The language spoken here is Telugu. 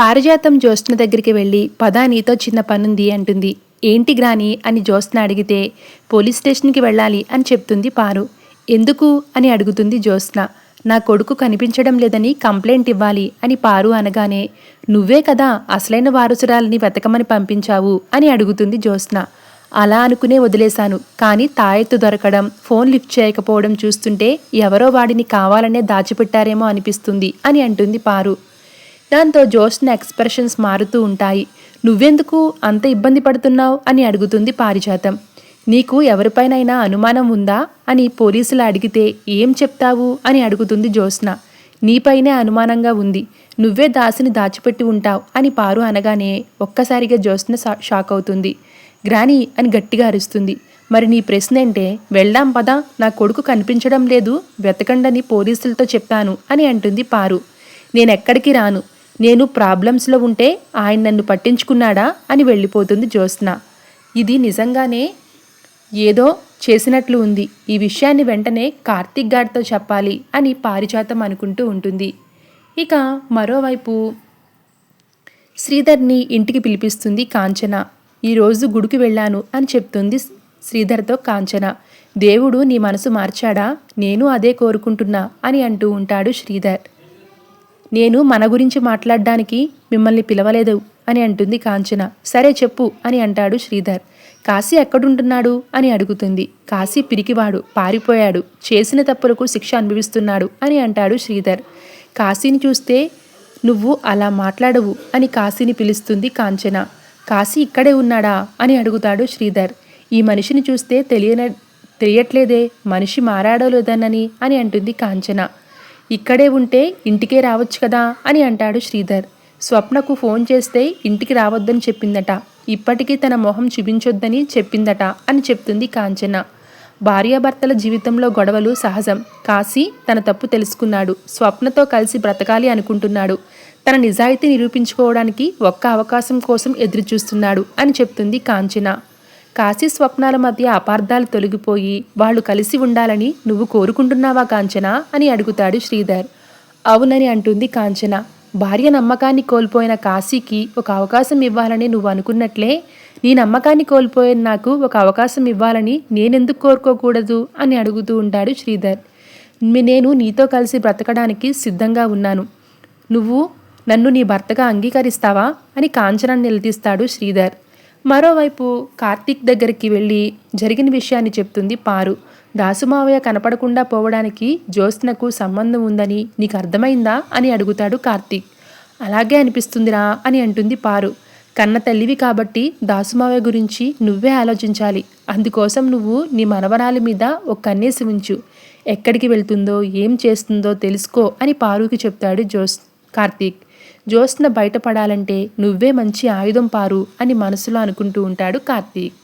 పారిజాతం జ్యోత్స్న దగ్గరికి వెళ్ళి పదా నీతో చిన్న పనుంది అంటుంది. ఏంటి గ్రాని? అని జ్యోత్స్న అడిగితే పోలీస్ స్టేషన్కి వెళ్ళాలి అని చెప్తుంది పారు. ఎందుకు? అని అడుగుతుంది జ్యోత్స్న. నా కొడుకు కనిపించడం లేదని కంప్లైంట్ ఇవ్వాలి అని పారు అనగానే నువ్వే కదా అసలైన వారసురాలని వెతకమని పంపించావు అని అడుగుతుంది జ్యోత్స్న. అలా అనుకునే వదిలేశాను కానీ తాయెత్తు దొరకడం ఫోన్ లిఫ్ట్ చేయకపోవడం చూస్తుంటే ఎవరో వాడిని కావాలనే దాచిపెట్టారేమో అనిపిస్తుంది అని అంటుంది పారు. దాంతో జ్యోత్స్న ఎక్స్ప్రెషన్స్ మారుతూ ఉంటాయి. నువ్వెందుకు అంత ఇబ్బంది పడుతున్నావు? అని అడుగుతుంది పారిజాతం. నీకు ఎవరిపైనైనా అనుమానం ఉందా? అని పోలీసులు అడిగితే ఏం చెప్తావు? అని అడుగుతుంది జ్యోత్స్న నీపైనే అనుమానంగా ఉంది. నువ్వే దాసిని దాచిపెట్టి ఉంటావు అని పారు అనగానే ఒక్కసారిగా జ్యోత్స్న షా- షాక్ అవుతుంది. గ్రాని అని గట్టిగా అరుస్తుంది. మరి నీ ప్రశ్న ఏంటే వెళ్దాం పదా నా కొడుకు కనిపించడం లేదు వెతకండని పోలీసులతో చెప్పాను అని అంటుంది పారు. నేనెక్కడికి రాను? నేను ప్రాబ్లమ్స్లో ఉంటే ఆయన నన్ను పట్టించుకున్నాడా అని వెళ్ళిపోతుంది జ్యోత్స్న. ఇది నిజంగానే ఏదో చేసినట్లు ఉంది. ఈ విషయాన్ని వెంటనే కార్తీక్ గారితో చెప్పాలి అని పారిజాతం అనుకుంటూ ఉంటుంది. ఇక మరోవైపు శ్రీధర్ని ఇంటికి పిలిపిస్తుంది కాంచన. ఈరోజు గుడికి వెళ్ళాను అని చెప్తుంది శ్రీధర్తో కాంచన. దేవుడు నీ మనసు మార్చాడా? నేను అదే కోరుకుంటున్నా అని అంటూ ఉంటాడు శ్రీధర్. నేను మన గురించి మాట్లాడడానికి మిమ్మల్ని పిలవలేదు అని అంటుంది కాంచన. సరే చెప్పు అని అంటాడు శ్రీధర్. కాశీ ఎక్కడుంటున్నాడు అని అడుగుతుంది. కాశీ పిరికివాడు పారిపోయాడు. చేసిన తప్పులకు శిక్ష అనుభవిస్తున్నాడు అని అంటాడు శ్రీధర్. కాశీని చూస్తే నువ్వు అలా మాట్లాడవు అని కాశీని పిలుస్తుంది కాంచన. కాశీ ఇక్కడే ఉన్నాడా అని అడుగుతాడు శ్రీధర్. ఈ మనిషిని చూస్తే తెలియన తెలియట్లేదే మనిషి మారాడో లేదనని అని అంటుంది కాంచన. ఇక్కడే ఉంటే ఇంటికే రావచ్చు కదా అని అంటాడు శ్రీధర్. స్వప్నకు ఫోన్ చేస్తే ఇంటికి రావద్దని చెప్పిందట. ఇప్పటికీ తన మొహం చూపించొద్దని చెప్పిందట అని చెప్తుంది కాంచన. భార్యాభర్తల జీవితంలో గొడవలు సహజం. కాశీ తన తప్పు తెలుసుకున్నాడు. స్వప్నతో కలిసి బ్రతకాలి అనుకుంటున్నాడు. తన నిజాయితీ నిరూపించుకోవడానికి ఒక్క అవకాశం కోసం ఎదురుచూస్తున్నాడు అని చెప్తుంది కాంచన. కాశీ స్వప్నాల మధ్య అపార్థాలు తొలగిపోయి వాళ్ళు కలిసి ఉండాలని నువ్వు కోరుకుంటున్నావా కాంచన? అని అడుగుతాడు శ్రీధర్. అవునని అంటుంది కాంచన. భార్య నమ్మకాన్ని కోల్పోయిన కాశీకి ఒక అవకాశం ఇవ్వాలని నువ్వు అనుకున్నట్లే? నీ నమ్మకాన్ని కోల్పోయిన నాకు ఒక అవకాశం ఇవ్వాలని నేనెందుకు కోరుకోకూడదు? అని అడుగుతూ ఉంటాడు శ్రీధర్. నేను నీతో కలిసి బ్రతకడానికి సిద్ధంగా ఉన్నాను. నువ్వు నన్ను నీ భర్తగా అంగీకరిస్తావా? అని కాంచనాన్ని నిలదీస్తాడు శ్రీధర్. మరోవైపు కార్తీక్ దగ్గరికి వెళ్ళి జరిగిన విషయాన్ని చెప్తుంది పారు. దాసుమావయ్య కనపడకుండా పోవడానికి జ్యోత్స్నకు సంబంధం ఉందని నీకు అర్థమైందా అని అడుగుతాడు కార్తీక్. అలాగే అనిపిస్తుందిరా అని అంటుంది పారు. కన్న తల్లివి కాబట్టి దాసుమావయ్య గురించి నువ్వే ఆలోచించాలి. అందుకోసం నువ్వు నీ మనవరాలి మీద ఒక కన్నేసి ఉంచు. ఎక్కడికి వెళ్తుందో ఏం చేస్తుందో తెలుసుకో అని పారుకి చెప్తాడు జోస్ కార్తీక్. జ్యోత్స్న బయటపడాలంటే నువ్వే మంచి ఆయుధం పారు అని మనసులో అనుకుంటూ ఉంటాడు కార్తీక్.